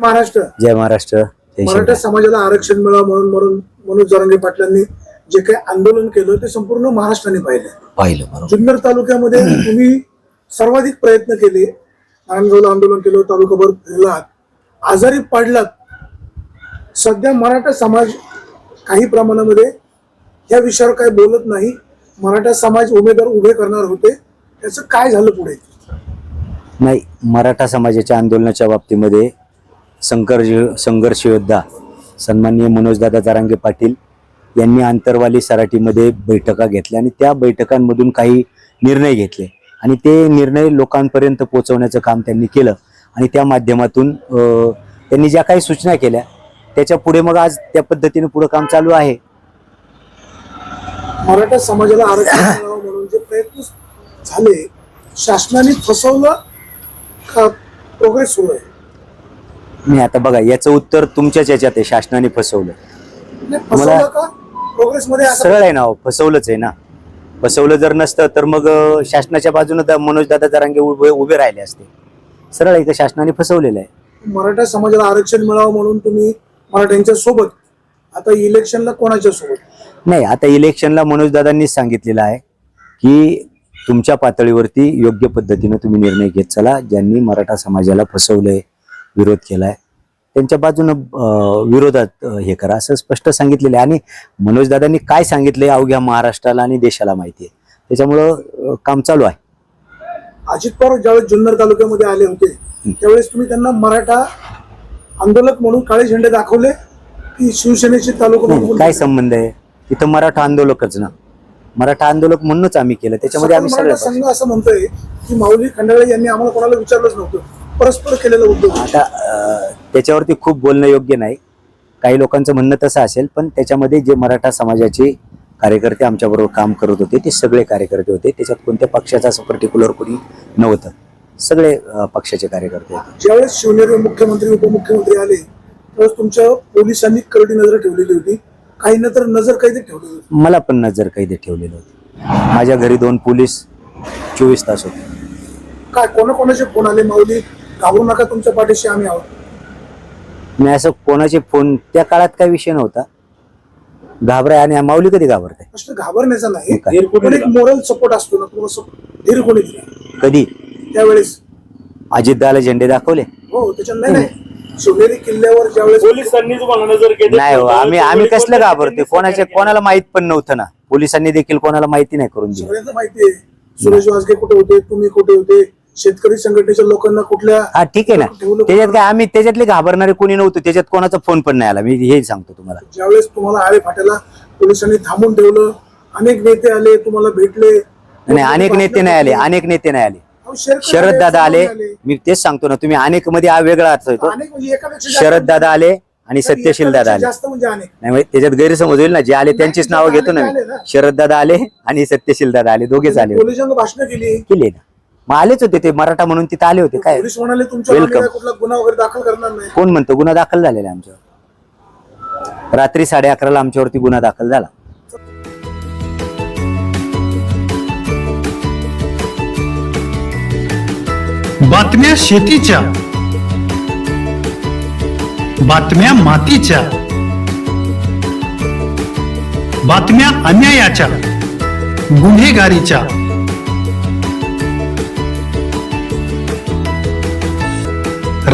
महाराष्ट्र. जय महाराष्ट्र. जय मराठा शिवराय. समाजाला आरक्षण मिळावं म्हणून म्हणून मनोज जरांगे पाटलांनी जे काही आंदोलन केलं ते संपूर्ण महाराष्ट्राने पाहिलं. पाहिलं बरोबर. जुन्नर तालुक्यामध्ये तुम्ही सर्वाधिक प्रयत्न केले. नारायणगावला आंदोलन केलं तालुकाभर फिरलात. आजारी पडलात. सध्या मराठा समाज काही प्रमाणामध्ये या विषयावर काही बोलत नाही. मराठा समाज उमेदवार उभे करणार होते. त्याचं काय झालं पुढे? नाही मराठा समाजाच्या आंदोलनाच्या बाबतीमध्ये संघर्ष संघर्ष योद्धा सन्माननीय मनोजदादा जारांगे पाटील यांनी आंतरवाली सराटीमध्ये बैठका घेतल्या आणि त्या बैठकांमधून काही निर्णय घेतले. आणि ते निर्णय लोकांपर्यंत पोहोचवण्याचं काम त्यांनी केलं आणि त्या माध्यमातून त्यांनी ज्या काही सूचना केल्या त्याच्या पुढे मग आज त्या पद्धतीने पुढे काम चालू आहे. मराठा समाजाला आरक्षण म्हणून जे प्रयत्न झाले शासनाने फसवलं का प्रोग्रेस सुरू नाही आता बघा याचं उत्तर तुमच्याच याच्यात आहे शासनाने फसवलं. का? असं सरळ आहे ना हो, फसवलंच आहे ना. फसवलं जर नसतं तर मग शासनाच्या बाजूने मनोज दादा जरांगे उभे उभे राहिले असते. सरळ आहे तर शासनाने फसवलेलं आहे. मराठा समाजाला आरक्षण मिळावं म्हणून तुम्ही मराठ्यांच्या सोबत आता इलेक्शनला कोणाच्या सोबत? नाही आता इलेक्शनला मनोज दादांनीच सांगितलेलं आहे की तुमच्या पातळीवरती योग्य पद्धतीने तुम्ही निर्णय घेत चला. ज्यांनी मराठा समाजाला फसवलंय विरोध केलाय. त्यांच्या बाजूनं विरोधात हे करा असं स्पष्ट सांगितलेलं आहे. आणि मनोज दादांनी काय सांगितलंय अवघ्या महाराष्ट्राला आणि देशाला माहिती आहे. त्याच्यामुळं काम चालू आहे. अजित पवार ज्यावेळेस जुन्नर तालुक्यामध्ये आले होते त्यावेळेस तुम्ही त्यांना मराठा आंदोलक म्हणून काळे झेंडे दाखवले की शिवसेनेचे तालुका काय संबंध आहे? तिथं मराठा आंदोलकच ना. मराठा आंदोलक म्हणूनच आम्ही केलं. त्याच्यामध्ये आम्ही सगळे असं म्हणतोय की माऊली खंडाळे यांनी आम्हाला कोणाला विचारलंच नव्हतं. परस्पर केलेलं उद्योग. आता अं, त्याच्यावरती खूप बोलणं योग्य नाही. काही लोकांचं म्हणणं तसं असेल पण त्याच्यामध्ये जे मराठा समाजाचे कार्यकर्ते आमच्याबरोबर काम करत होते ते सगळे कार्यकर्ते होते. त्याच्यात कोणत्या पक्षाचं असं पर्टिक्युलर कोणी नव्हतं. सगळे अं, पक्षाचे कार्यकर्ते होते. ज्यावेळेस शिवनेरी मुख्यमंत्री उपमुख्यमंत्री आले त्यावेळेस तुमच्या पोलिसांनी करडी नजर ठेवलेली होती. काहींना तर नजर कैदी ठेवलेली होती. मला पण नजर कैद ठेवलेलं होतं. माझ्या घरी दोन पोलीस चोवीस तास होते. काय कोणाकोणाचे फोन आले माऊली? घाबरू नका तुमच्या पाठीशी आम्ही आहोत. मी असं कोणाचे फोन त्या काळात काय विषय नव्हता. घाबराय आणि माऊली कधी घाबरते प्रश्न घाबरण्याचा नाही. पण एक मोरल सपोर्ट असतो ना तुम्हाला सप- धीर कोणी दिला? कधी? त्यावेळेस. अजितदाला झेंडे दाखवले? हो त्याच्यात नाही नाही. शिवनेरी किल्ल्यावर ज्यावेळेस पोलिसांनी तुम्हाला नजर केली नाही हो, आम्ही आम्ही पोलीस कसलं घाबरते सहकार्य कोणाला माहीत पण नव्हतं ना. पोलिसांनी देखील कोणाला माहिती नाही करून दिली. सगळ्यांना माहिती आहे. सुरेश वाजगे कुठे होते? तुम्ही कुठे होते? शेतकरी संघटनेच्या लोकांना कुठल्या हा ठीक आहे ना. ठेवलं त्याच्यात काय आम्ही त्याच्यातले घाबरणारे कोणी नव्हतं. त्याच्यात कोणाचा फोन पण नाही आला. मी हे सांगतो तुम्हाला. ज्यावेळेस तुम्हाला आळे फाट्याला पोलिसांनी थांबून ठेवलं अनेक नेते आले तुम्हाला भेटले. नाही अनेक नेते नाही आले. अनेक नेते नाही आले. अहो, शरद दादा आले. मी तेच सांगतो ना तुम्ही अनेकमध्ये हा वेगळा अर्थ येतो. अनेक म्हणजे एकापेक्षा जास्त- शरद दादा आले आणि सत्यशील दादा आले. जास्त म्हणजे अनेक. नाही म्हणजे त्याच्यात गैरसमज होईल ना. जे आले त्यांचीच नावं घेतो ना मी. शरद दादा आले आणि सत्यशील दादा आले. दोघेच आले. पोलिसांना भाषण केली. केले ना. मग आलेच होते ते मराठा म्हणून तिथे आले होते काय? पोलीस म्हणाले तुमच्या Welcome. नावाने काय कुठला गुन्हा वगैरे दाखल करणार नाही. कोण म्हणतो? गुन्हा दाखल झालेला आहे आमच्यावर. रात्री साडे अकराला आमच्यावरती गुन्हा दाखल झाला. बातम्या शेतीच्या. बातम्या मातीच्या. बातम्या अन्यायाच्या. गुन्हेगारीच्या.